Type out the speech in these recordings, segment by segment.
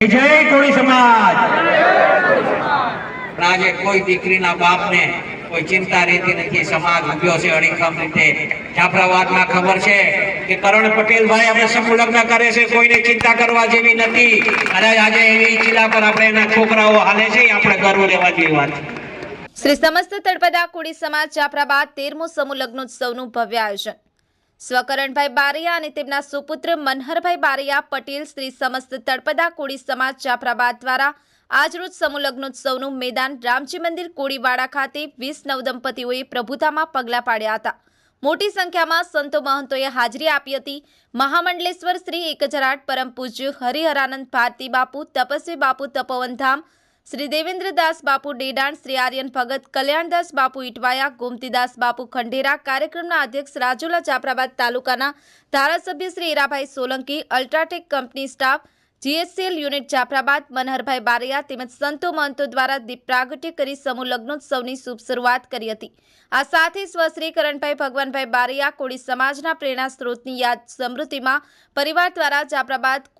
જય કોળી સમાજ. આજે કોઈ દીકરીના બાપને કોઈ ચિંતા રહેતી નથી. સમાજ ઉભ્યો છે અડીખમ રીતે. જાફરાબાદમાં ખબર છે કે કરણ પટેલ ભાઈ આપણે સમૂહ લગ્ન કરે છે. કોઈને ચિંતા કરવા જેવી નથી. અને આજે એવી જિલ્લા પર આપણે એના છોકરાઓ હાલે છે. આપણે ગર્વ લેવા જેવી વાત શ્રી સમસ્ત તળપદા કોળી સમાજ જાફરાબાદ તેરમો સમૂહ લગ્નોત્સવનું ભવ્ય આયોજન. સ્વકરણભાઈ બારિયા અને તેમના સુપુત્ર મનહરભાઈ બારિયા પટેલ શ્રી સમસ્ત તળપદા કોળી સમાજ જાફરાબાદ દ્વારા આજરોજ સમૂહ લગ્નોત્સવનું મેદાન રામજી મંદિર કોળીવાડા ખાતે વીસ નવદંપતિઓએ પ્રભુતામાં પગલાં પાડ્યા હતા. મોટી સંખ્યામાં સંતો મહંતોએ હાજરી આપી હતી. મહામંડલેશ્વર શ્રી એક હજાર આઠ પરમ પૂજ્ય હરિહરાનંદ ભારતી બાપુ તપસ્વી બાપુ તપોવનધામ શ્રી દેવેન્દ્રદાસ બાપુ ડેડાણ, શ્રી આર્યન ભગત, કલ્યાણદાસ બાપુ ઇટવાયા ગોમતીદાસ બાપુ ખંડેરા, કાર્યક્રમના અધ્યક્ષ રાજુલા જાફરાબાદ તાલુકાના ધારાસભ્ય Shri Hirabhai Solanki, UltraTech company staff GSCL unit Jafrabad, Manharbhai Baraiya તેમજ સંતો મહંતો દ્વારા દીપ પ્રાગટ્ય કરી સમૂહ લગ્નોત્સવની શુભ શરૂઆત કરી હતી. આ સાથે સ્વશ્રી કરણભાઈ ભગવાનભાઈ બારૈયા, કોળી સમાજના પ્રેરણા સ્ત્રોતની યાદ સમૃદ્ધિમાં પરિવાર દ્વારા જાફરાબાદ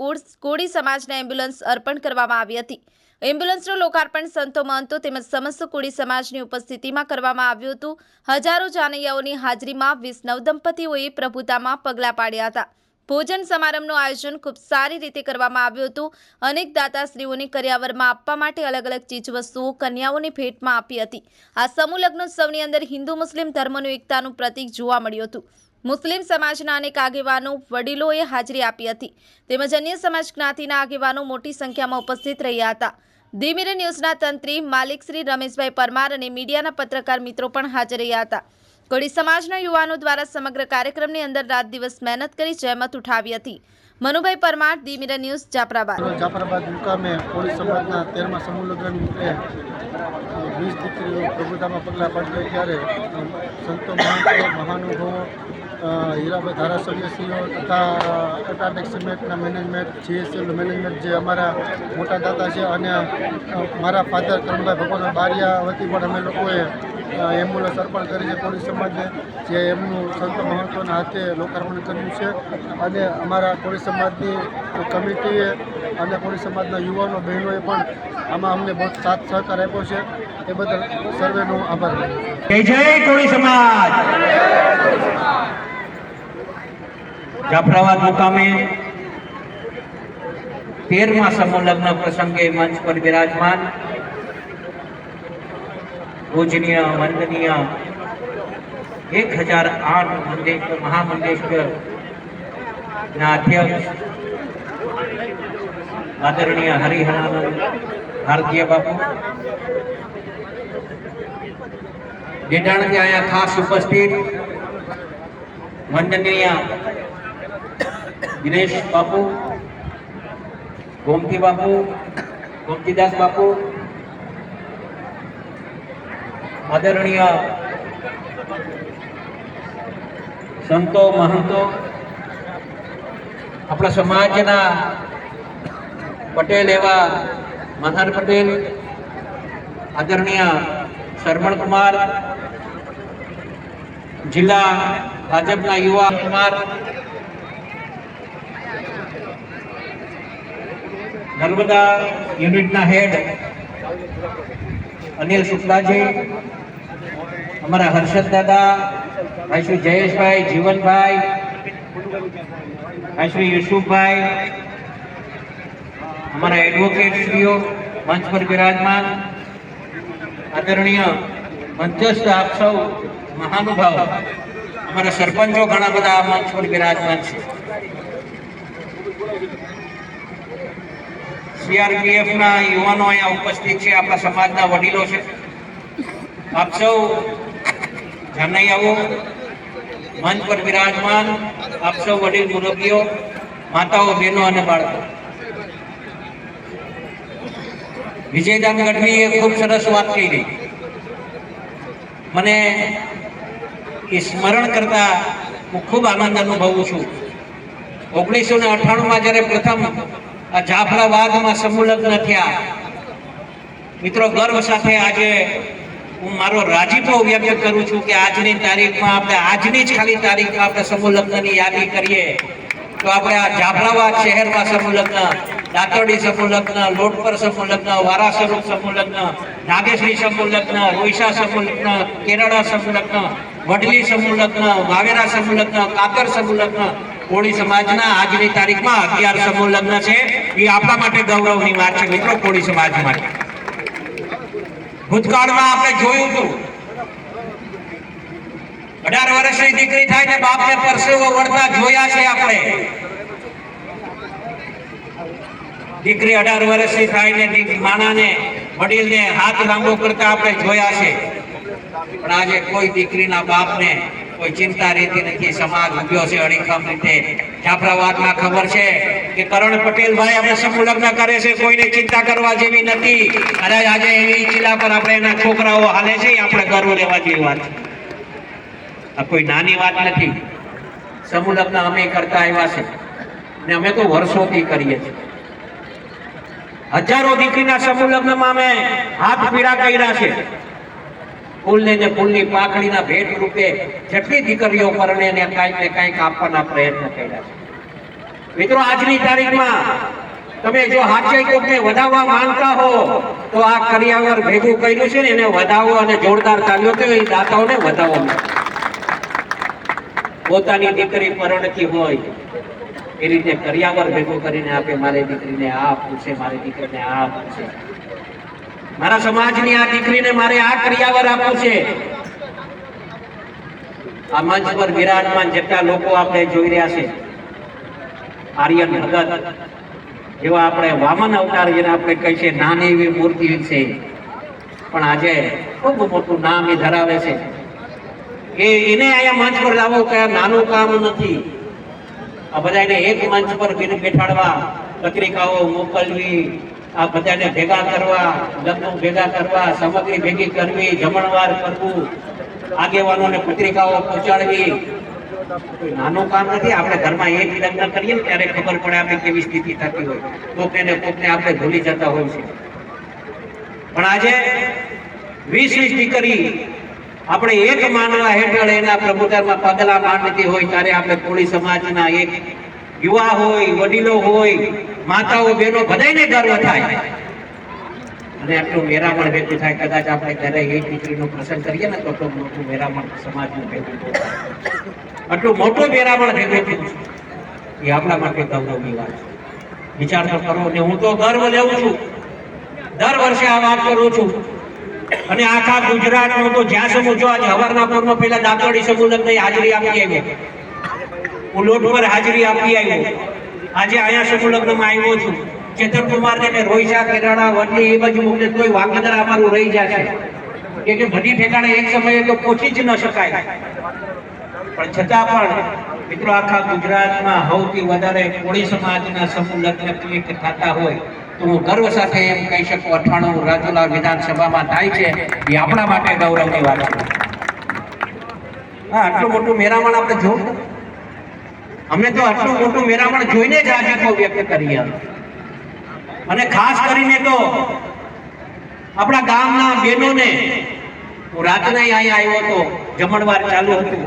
કોળી સમાજને એમ્બ્યુલન્સ અર્પણ કરવામાં આવી હતી. એમ્બ્યુલન્સનું લોકાર્પણ સંતો મહંતો તેમજ સમસ્ત કોળી સમાજની ઉપસ્થિતિમાં કરવામાં આવ્યું હતું. હજારો જાનૈયાઓની હાજરીમાં વીસ નવદંપતિઓએ પ્રભુતામાં પગલાં પાડ્યા હતા. ભોજન સમારંભનું આયોજન ખૂબ સારી રીતે કરવામાં આવ્યું હતું. અનેક દાતાશ્રીઓને કર્યાવરમાં આપવા માટે અલગ અલગ ચીજવસ્તુઓ કન્યાઓની ભેટમાં આપી હતી. આ સમૂહ લગ્નોત્સવની અંદર હિન્દુ મુસ્લિમ ધર્મનું એકતાનું પ્રતીક જોવા મળ્યું હતું. મુસ્લિમ સમાજના અનેક આગેવાનો વડીલોએ હાજરી આપી હતી તેમજ અન્ય સમાજ જ્ઞાતિના આગેવાનો મોટી સંખ્યામાં ઉપસ્થિત રહ્યા હતા. ધીમીરે ન્યૂઝના તંત્રી માલિક શ્રી રમેશભાઈ પરમાર અને મીડિયાના પત્રકાર મિત્રો પણ હાજર રહ્યા હતા. કોળી સમાજના યુવાનો દ્વારા સમગ્ર કાર્યક્રમની અંદર રાત દિવસ મહેનત કરી જહેમત ઉઠાવી હતી. મનુભાઈ પરમાર, ધીમીરે ન્યૂઝ, જાફરાબાદ. જાફરાબાદ મુકામે કોળી સમાજના તેરમા સમૂહ લગ્ન વીસ દીકરીઓ પ્રભુતામાં પગલાં પાડશે ત્યારે સંતો મહાનુભાવો હીરાભાઈ ધારાસભ્યશ્રીઓ તથા અટાટેક સિમેન્ટના મેનેજમેન્ટ જીએસએલ મેનેજમેન્ટ જે અમારા મોટા દાદા છે અને મારા ફાધર કરણભાઈ ભગવાન બારિયા વતી પણ અમે લોકોએ એમ્બ્યુલન્સ અર્પણ કરી છે કોળી સમાજને, જે એમનું સંતો મહત્વના હાથે લોકાર્પણ કર્યું છે. અને અમારા કોળી સમાજની કમિટીએ અને કોળી સમાજના યુવાનો બહેનોએ પણ આમાં અમને બહુ સાથ સહકાર આપ્યો છે. એ બદલ સર્વેનો આભાર જય કોળી સમાજ! જાફરાબાદ મુકામે તેરમા સમૂહ લગ્ન પ્રસંગે મંચ પર બિરાજમાન. પૂજનીય, વંદનીય એક હજાર આઠ મંડેશ મહામંડેશ્વર ના અધ્યક્ષ આદરણીય હરિહરાનંદ ભારતીય બાપુ. ડેડાણથી અહીંયા ખાસ ઉપસ્થિત વંદનીય દિનેશ બાપુ, ગોમતી બાપુ, ગોમતીદાસ બાપુ, આદરણીય સંતો, મહંતો, આપણા સમાજના પટેલ એવા મનહર પટેલ, આદરણીય શરમણ કુમાર, જિલ્લા ભાજપના યુવા કુમાર નર્મદા યુનિટના હેડ અનિલ શુક્લાજી અમારા હર્ષદ દાદા, ભાઈ શ્રી જયેશભાઈ, જીવનભાઈ, ભાઈ શ્રી યુસુફભાઈ, અમારા એડવોકેટ શ્રીઓ મંચ પર બિરાજમાન, આદરણીય મંચસ્થ આપ સૌ, મહાનુભાવ, અમારા સરપંચો ઘણા બધા મંચ પર બિરાજમાન છે. સીઆરપીએફ ના યુવાનો અહીંયા ઉપસ્થિત છે, આપણા સમાજના વડીલો છે. આપ સૌ જાનૈયાઓ મંચ પર બિરાજમાન આપ સૌ વડીલ મુરબીઓ, માતાઓ, બહેનો અને બાળકો. વિજયદાન ગઢવીએ ખૂબ સરસ વાત કરી મને એ સ્મરણ કરતા હું ખૂબ આનંદ અનુભવું છું. ઓગણીસો ને અઠ્ઠાણુંમાં જ્યારે પ્રથમ આ જાફરાબાદમાં સમૂહ થયા. મિત્રો, ગર્વ સાથે આજે હું મારો રાજીપો વ્યક્ત કરું છું કે આજની તારીખમાં આપણે આજની જ ખાલી તારીખમાં આપણે સમૂહ લગ્નની યાદી કરીએ. તો આપણે આ જાફરાબાદ શહેરમાં સમુલગ્ન લગ્ન દાતરડી સમૂહ લગ્ન લોટપર સમૂહ લગ્ન વારા સ્વરૂપ સમૂહ લગ્ન નાગેશ્રી સમૂહ લગ્ન રોઈસા સમૂહ કેરળા સમૂહ વડલી સમૂહલગ્ન વાવેરા સમુલગ્ન લગ્ન કાતર સમૂહ લગ્ન કોળી સમાજના આજની તારીખમાં અગિયાર સમૂહ લગ્ન છે. એ આપણા માટે ગૌરવની વાત છે મિત્રો, કોળી સમાજ માટે. ભૂતકાળમાં આપણે જોયું હતું, અઢાર વર્ષની દીકરી થાય ને બાપને પરસેવો વળતા જોયા છે આપણે. દીકરી અઢાર વર્ષની થાય ને માણાને, વડીલને હાથ લાંબો કરતા આપણે જોયા છે. પણ આજે કોઈ દીકરીના બાપને કોઈ ચિંતા રહેતી નથી, સમાજ ઉભ્યો છે અડીખમ રીતે. જાફરાબાદમાં ખબર છે કે કરણ પટેલ ભાઈ આપણે સમૂહ લગ્ન કરે છે, કોઈને ચિંતા કરવા જેવી નથી. અને આજે એવી જિલ્લા પર આપણે એના છોકરાઓ હાલે છે આપણે ગર્વ લેવા જેવી વાત આ કોઈ નાની વાત નથી. સમૂહ અમે કરતા આવ્યા છે ને અમે તો વર્ષોથી કરીએ છીએ. હજારો દીકરીના સમૂહ લગ્નમાં અમે હાથ પીડા કર્યા છે. ફૂલને ને ફૂલની પાખડીના ભેટ રૂપે જેટલી દીકરીઓ પરણે ને કાંઈક ને કાંઈક આપવાના પ્રયત્ન કર્યા છે. મિત્રો, આજની તારીખમાં તમે જો હાથે કોકને વધાવવા માંગતા હો, તો આ કરિયાવર ભેગું કર્યું છે ને, એને વધાવો અને જોરદાર ચાલ્યો તો એ દાતાઓને વધાવો પોતાની દીકરી પરણતી હોય, એ રીતે કરિયાવર ભેગું કરીને આપે, મારી દીકરીને આ પૂછે મારી દીકરીને આ આપવું છે. મારા સમાજની આ દીકરીને મારે આ ક્રિયાવર આપવું છે. આ મંચ પર વિરાજમાન જેટલા લોકો આપણે જોઈ રહ્યા છે, આર્યન ભગત, જેવા આપણે વામન અવતાર જેને આપણે કહી છે, નાની એવી મૂર્તિ છે. પણ આજે ખૂબ મોટું નામ એ ધરાવે છે. એ એને અહીંયા મંચ પર લાવવું કે નાનું કામ નથી. આ બધાને એક મંચ પર બેઠાડવા, પત્રિકાઓ મોકલવી આ બધાને ભેગા કરવા લગ્નો ભેગા કરવા, સામગ્રી ભેગી કરવી, જમણવાર કરવું, આગેવાનોને પત્રિકાઓ પહોંચાડવી. નાનું કામ નથી, આપણે ઘરમાં એક લગ્ન કરીએ ને ત્યારે ખબર પડે આપણે કેવી સ્થિતિ થતી હોય. કોકને ને કોકને આપણે ભૂલી જતા હોય છે. પણ આજે વીસ વીસ દીકરી આપણે એક માનવા હેઠળ એના પ્રભુતામાં પગલા માંડતી હોય, ત્યારે આપણે કોળી સમાજના એક યુવા હોય, વડીલો હોય માતાઓ, બહેનો બધાયને ગર્વ થાય. અને આટલું મેરામણ ભેગું થાય, કદાચ આપણે ઘરે એક દીકરીનો પ્રસંગ કરીએ ને તો મોટું મેરામણ સમાજનું ભેગું. આટલું મોટું મેરામણ ભેગું થયું એ આપણા માટે ગૌરવની વાત છે. વિચાર તો કરો ને હું તો ગર્વ લેવું છું. દર વર્ષે આ વાત કરું છું. અને આખા ગુજરાતમાં તો જ્યાં સમૂહ જો આજે હવારના પોરમાં પહેલા દાંતોડી સમૂહ લગ્ન હાજરી આપી આવ્યો હું લોટ પર હાજરી આપી આવ્યો આજે અહીંયા સમૂહ લગ્નમાં આવ્યો છું. ચેતન કુમાર ને રોહિશા કેરાળા વડલી એ બાજુ મોકલે તોય વાંકદર અમારું રહી જશે. કે બધી ઠેકાણે એક સમયે તો પહોંચી જ ન શકાય. પણ છતાં પણ, મિત્રો, આખા ગુજરાતમાં સૌથી વધારે કોળી સમાજના સમૂહ લગ્ન ક્લિક થતા હોય, તો હું ગર્વ સાથે એમ કહી શકું, અઠાણું રાજુલા વિધાનસભામાં થાય છે, એ આપણા માટે ગૌરવની વાત છે. હા, આટલું મોટું મેરામણ આપણે જોયું? અમે તો આટલું મોટું મેરામણ જોઈને જ તો વ્યક્ત કરી અને ખાસ કરીને તો આપણા ગામના બહેનોને હું રાતના અહીંયા આવ્યો હતો, જમણવાર ચાલુ હતું.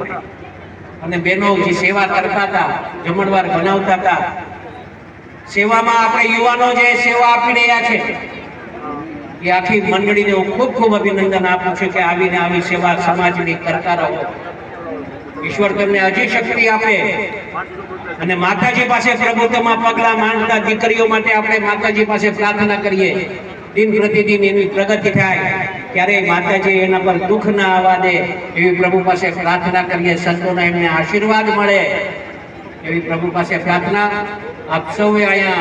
અને બહેનો જે સેવા કરતા હતા, જમણવાર બનાવતા હતા. સેવામાં આપણે યુવાનો જે સેવા આપી રહ્યા છે, એ આખી મંડળીને હું ખૂબ ખૂબ અભિનંદન આપું છું કે આવીને આવી સેવા સમાજની કરતા રહો. ઈશ્વર તમને હજી શક્તિ આપે. અને માતાજી પાસે પ્રભુત્વમાં પગલા માંડતા દીકરીઓ માટે આપણે માતાજી પાસે પ્રાર્થના કરીએ. દિન પ્રતિદિન એની પ્રગતિ થાય. ત્યારે માતાજી એના પર દુઃખ ના આવવા દે. એવી પ્રભુ પાસે પ્રાર્થના કરીએ. સંતોના એમને આશીર્વાદ મળે. એવી પ્રભુ પાસે પ્રાર્થના આપ સૌએ અહીંયા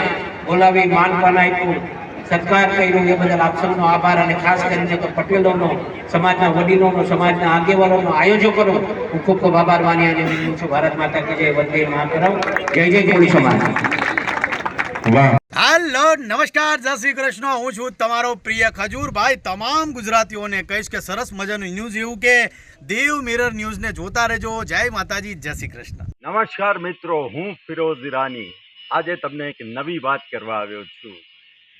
બોલાવી માનપાન આપ્યું. સત્કાર કર્યું. એ બદલ આપ સૌનો આભાર અને ખાસ કરીને તો પટેલોનો સમાજના વડીલોનો સમાજના આગેવાનોનો આયોજકોનો હું ખૂબ ખૂબ આભાર માની અને છું ભારત માતા કે જય. વંદે માતરમ. જય જય કોળી સમાજ હેલો નમસ્કાર. જય શ્રી કૃષ્ણ. હું છું તમારો પ્રિય ખજૂરભાઈ તમામ ગુજરાતીઓને કહીશ કે સરસ મજાનું ન્યૂઝ એવું કે દેવ મિરર ન્યૂઝને જોતા રહેજો. જય માતાજી જય શ્રી કૃષ્ણ. નમસ્કાર મિત્રો. હું ફિરોઝ ઈરાની. આજે તમને એક નવી વાત કરવા આવ્યો છું.